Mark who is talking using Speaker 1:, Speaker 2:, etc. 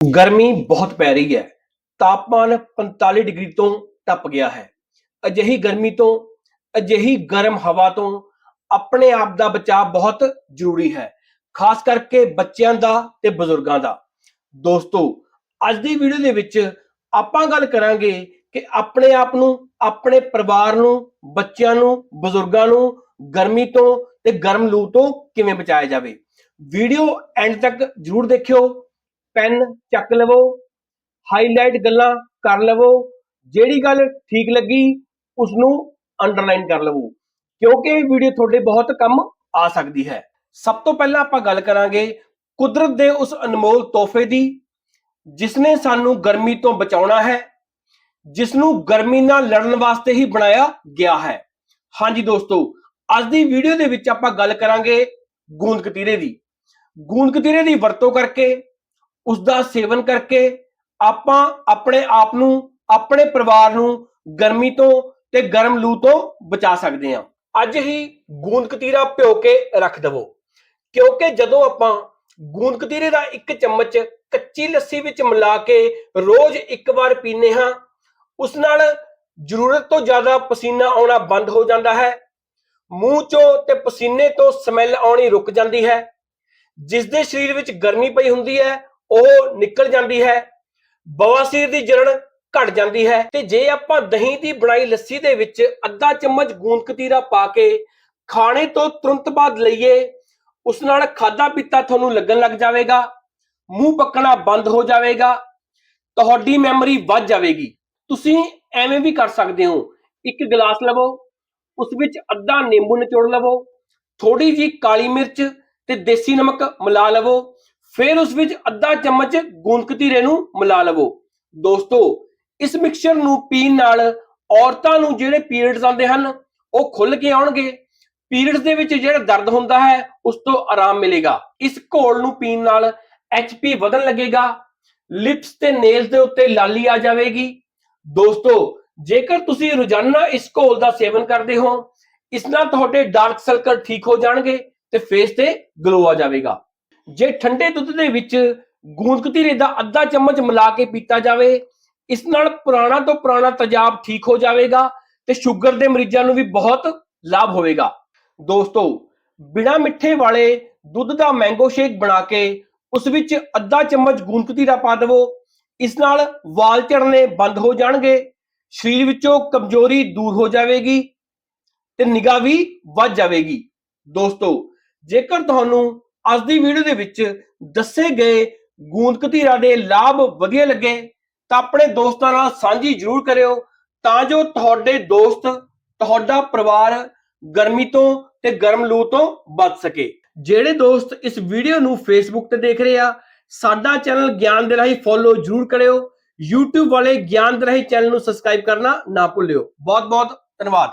Speaker 1: ਗਰਮੀ ਬਹੁਤ ਪੈ ਰਹੀ ਹੈ। ਤਾਪਮਾਨ 45 ਡਿਗਰੀ ਤੋਂ ਟੱਪ ਗਿਆ ਹੈ। ਅਜਿਹੀ ਗਰਮੀ ਤੋਂ, ਅਜਿਹੀ ਗਰਮ ਹਵਾ ਤੋਂ ਆਪਣੇ ਆਪ ਦਾ ਬਚਾਅ ਬਹੁਤ ਜ਼ਰੂਰੀ ਹੈ, ਖਾਸ ਕਰਕੇ ਬੱਚਿਆਂ ਦਾ ਤੇ ਬਜ਼ੁਰਗਾਂ ਦਾ। ਦੋਸਤੋ, ਅੱਜ ਦੀ ਵੀਡੀਓ ਦੇ ਵਿੱਚ ਆਪਾਂ ਗੱਲ ਕਰਾਂਗੇ ਕਿ ਆਪਣੇ ਆਪ ਨੂੰ, ਆਪਣੇ ਪਰਿਵਾਰ ਨੂੰ, ਬੱਚਿਆਂ ਨੂੰ, ਬਜ਼ੁਰਗਾਂ ਨੂੰ ਗਰਮੀ ਤੋਂ ਤੇ ਗਰਮ ਲੂ ਤੋਂ ਕਿਵੇਂ ਬਚਾਇਆ ਜਾਵੇ। ਵੀਡੀਓ ਐਂਡ ਤੱਕ ਜਰੂਰ ਦੇਖਿਓ। ਪੈਨ ਚੱਕ ਲਵੋ ਹਾਈਲਾਈਟ ਗੱਲਾਂ ਕਰ ਲਵੋ, ਜਿਹੜੀ ਗੱਲ ਠੀਕ ਲੱਗੀ ਉਸ ਨੂੰ ਅੰਡਰਲਾਈਨ ਕਰ ਲਵੋ, ਕਿਉਂਕਿ ਇਹ ਵੀਡੀਓ ਤੁਹਾਡੇ ਬਹੁਤ ਕੰਮ ਆ ਸਕਦੀ ਹੈ। ਸਭ ਤੋਂ ਪਹਿਲਾਂ ਆਪਾਂ ਗੱਲ ਕਰਾਂਗੇ ਕੁਦਰਤ ਦੇ ਉਸ ਅਨਮੋਲ ਤੋਹਫੇ ਦੀ ਜਿਸ ਨੇ ਸਾਨੂੰ ਗਰਮੀ ਤੋਂ ਬਚਾਉਣਾ ਹੈ ਜਿਸ ਨੂੰ ਗਰਮੀ ਨਾਲ ਲੜਨ ਵਾਸਤੇ ਹੀ ਬਣਾਇਆ ਗਿਆ ਹੈ। ਹਾਂਜੀ ਦੋਸਤੋ, ਅੱਜ ਦੀ ਵੀਡੀਓ ਦੇ ਵਿੱਚ ਆਪਾਂ ਗੱਲ ਕਰਾਂਗੇ ਗੂੰਦ ਕਤੀਰੇ ਦੀ। ਗੂੰਦ ਕਤੀਰੇ ਦੀ ਵਰਤੋਂ ਕਰਕੇ ਉਸ ਦਾ ਸੇਵਨ ਕਰਕੇ ਆਪਾਂ ਆਪਣੇ ਆਪ ਨੂੰ, ਆਪਣੇ ਪਰਿਵਾਰ ਨੂੰ ਗਰਮੀ ਤੋਂ ਤੇ ਗਰਮ ਲੂ ਤੋਂ ਬਚਾ ਸਕਦੇ ਹਾਂ। ਅੱਜ ਹੀ ਗੂੰਦ ਕਤੀਰਾ ਭਿਓ ਕੇ ਰੱਖ ਦਵੋ। ਕਿਉਂਕਿ ਜਦੋਂ ਆਪਾਂ ਗੂੰਦ ਕਤੀਰੇ ਦਾ ਇੱਕ ਚਮਚ ਕੱਚੀ ਲੱਸੀ ਵਿੱਚ ਮਿਲਾ ਕੇ ਰੋਜ਼ ਇੱਕ ਵਾਰ ਪੀਨੇ ਹਾਂ, ਉਸ ਨਾਲ ਜ਼ਰੂਰਤ ਤੋਂ ਜ਼ਿਆਦਾ ਪਸੀਨਾ ਆਉਣਾ ਬੰਦ ਹੋ ਜਾਂਦਾ ਹੈ। ਮੂੰਹ ਚੋਂ ਤੇ ਪਸੀਨੇ ਤੋਂ ਸਮੈਲ ਆਉਣੀ ਰੁਕ ਜਾਂਦੀ ਹੈ। ਜਿਸ ਦੇ ਸਰੀਰ ਵਿੱਚ ਗਰਮੀ ਪਈ ਹੁੰਦੀ ਹੈ ਉਹ ਨਿਕਲ ਜਾਂਦੀ ਹੈ ਬਵਾਸੀਰ ਦੀ ਜਲਣ ਘਟ ਜਾਂਦੀ ਹੈ ਤੇ ਜੇ ਆਪਾਂ ਦਹੀਂ ਦੀ ਬਣਾਈ ਲੱਸੀ ਦੇ ਵਿੱਚ ਅੱਧਾ ਚਮਚ ਗੂੰਦ ਕਤੀਰਾ ਪਾ ਕੇ ਖਾਣੇ ਤੋਂ ਤੁਰੰਤ ਬਾਅਦ ਲਈਏ, ਉਸ ਨਾਲ ਖਾਦਾ ਪੀਤਾ ਤੁਹਾਨੂੰ ਲੱਗਣ ਲੱਗ ਜਾਵੇਗਾ, ਮੂੰਹ ਪੱਕਣਾ ਬੰਦ ਹੋ ਜਾਵੇਗਾ, ਤੁਹਾਡੀ ਮੈਮਰੀ ਵੱਧ ਜਾਵੇਗੀ। ਤੁਸੀਂ ਐਵੇਂ ਵੀ ਕਰ ਸਕਦੇ ਹੋ, ਇੱਕ ਗਲਾਸ ਲਵੋ, ਉਸ ਵਿੱਚ ਅੱਧਾ ਨਿੰਬੂ ਨਿਚੋੜ ਲਵੋ ਥੋੜੀ ਜੀ ਕਾਲੀ ਮਿਰਚ ਤੇ ਦੇਸੀ ਨਮਕ ਮਿਲਾ ਲਵੋ ਫਿਰ ਉਸ ਵਿੱਚ ਅੱਧਾ ਚਮਚ ਗੂੰਦ ਕਤੀਰੇ ਨੂੰ ਮਿਲਾ ਲਵੋ। ਦੋਸਤੋ, ਇਸ ਮਿਕਸਚਰ ਨੂੰ ਪੀਣ ਨਾਲ ਔਰਤਾਂ ਨੂੰ ਜਿਹੜੇ ਪੀਰੀਅਡਸ ਆਉਂਦੇ ਹਨ, ਉਹ ਖੁੱਲ ਕੇ ਆਉਣਗੇ। ਪੀਰੀਅਡਸ ਦੇ ਵਿੱਚ ਜਿਹੜਾ ਦਰਦ ਹੁੰਦਾ ਹੈ, ਉਸ ਤੋਂ ਆਰਾਮ ਮਿਲੇਗਾ। ਇਸ ਘੋਲ ਨੂੰ ਪੀਣ ਨਾਲ ਐਚਪੀ ਵਧਣ ਲੱਗੇਗਾ ਲਿਪਸ ਤੇ ਨੇਲਸ ਦੇ ਉੱਤੇ ਲਾਲੀ ਆ ਜਾਵੇਗੀ। ਦੋਸਤੋ, ਜੇਕਰ ਤੁਸੀਂ ਰੋਜ਼ਾਨਾ ਇਸ ਘੋਲ ਦਾ ਸੇਵਨ ਕਰਦੇ ਹੋ, ਇਸ ਨਾਲ ਤੁਹਾਡੇ ਡਾਰਕ ਸਰਕਲ ਠੀਕ ਹੋ ਜਾਣਗੇ ਤੇ ਫੇਸ ਤੇ ਗਲੋ ਆ ਜਾਵੇਗਾ। ਜੇ ਠੰਡੇ ਦੁੱਧ ਦੇ ਵਿੱਚ ਗੂੰਦਕਤੀਰੇ ਦਾ ਅੱਧਾ ਚਮਚ ਮਿਲਾ ਕੇ ਪੀਤਾ ਜਾਵੇ, ਇਸ ਨਾਲ ਪੁਰਾਣਾ ਤੋਂ ਪੁਰਾਣਾ ਤਜਾਬ ਠੀਕ ਹੋ ਜਾਵੇਗਾ ਤੇ ਸ਼ੂਗਰ ਦੇ ਮਰੀਜ਼ਾਂ ਨੂੰ ਵੀ ਬਹੁਤ ਲਾਭ ਹੋਵੇਗਾ। ਦੋਸਤੋ, ਬਿਨਾ ਮਿੱਠੇ ਵਾਲੇ ਦੁੱਧ ਦਾ ਮੈਂਗੋ ਸ਼ੇਕ ਬਣਾ ਕੇ ਉਸ ਵਿੱਚ ਅੱਧਾ ਚਮਚ ਗੂੰਦਕਤੀਰਾ ਪਾ ਦਿਵੋ, ਇਸ ਨਾਲ ਵਾਲ ਝੜਨੇ ਬੰਦ ਹੋ ਜਾਣਗੇ, ਸਰੀਰ ਵਿੱਚੋਂ ਕਮਜ਼ੋਰੀ ਦੂਰ ਹੋ ਜਾਵੇਗੀ ਤੇ ਨਿਗਾਹ ਵੀ ਵੱਧ ਜਾਵੇਗੀ। ਦੋਸਤੋ, ਜੇਕਰ ਤੁਹਾਨੂੰ ਅੱਜ ਦੀ ਵੀਡੀਓ ਦੇ ਵਿੱਚ ਦੱਸੇ ਗਏ ਗੂੰਦਕਤੀਰਾ ਦੇ ਲਾਭ ਵਧੀਆ ਲੱਗੇ, ਤਾਂ ਆਪਣੇ ਦੋਸਤਾਂ ਨਾਲ ਸਾਂਝੀ ਜ਼ਰੂਰ ਕਰਿਓ। ਤਾਂ ਜੋ ਤੁਹਾਡੇ ਦੋਸਤ, ਤੁਹਾਡਾ ਪਰਿਵਾਰ ਗਰਮੀ ਤੋਂ ਤੇ ਗਰਮ ਲੂ ਤੋਂ ਬਚ ਸਕੇ। ਜਿਹੜੇ ਦੋਸਤ ਇਸ ਵੀਡੀਓ ਨੂੰ ਫੇਸਬੁੱਕ ਤੇ ਦੇਖ ਰਹੇ ਆ, ਸਾਡਾ ਚੈਨਲ ਗਿਆਨ ਦੇ ਰਾਹੀਂ ਫੋਲੋ ਜ਼ਰੂਰ ਕਰਿਓ। YouTube ਵਾਲੇ ਗਿਆਨ ਦੇ ਰਾਹੀਂ ਚੈਨਲ ਨੂੰ ਸਬਸਕ੍ਰਾਈਬ ਕਰਨਾ ਨਾ ਭੁੱਲਿਓ। ਬਹੁਤ ਬਹੁਤ ਧੰਨਵਾਦ।